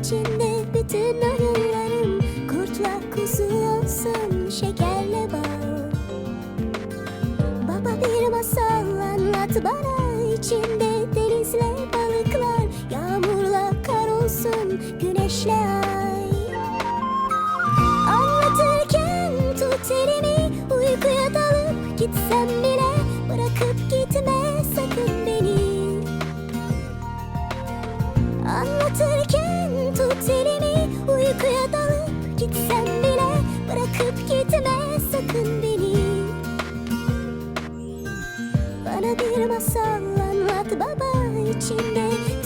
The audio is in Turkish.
içinde bütün oyunlarım Kurtla kuzu olsun şekerle bal Baba bir masal anlat bana içinde Bana bir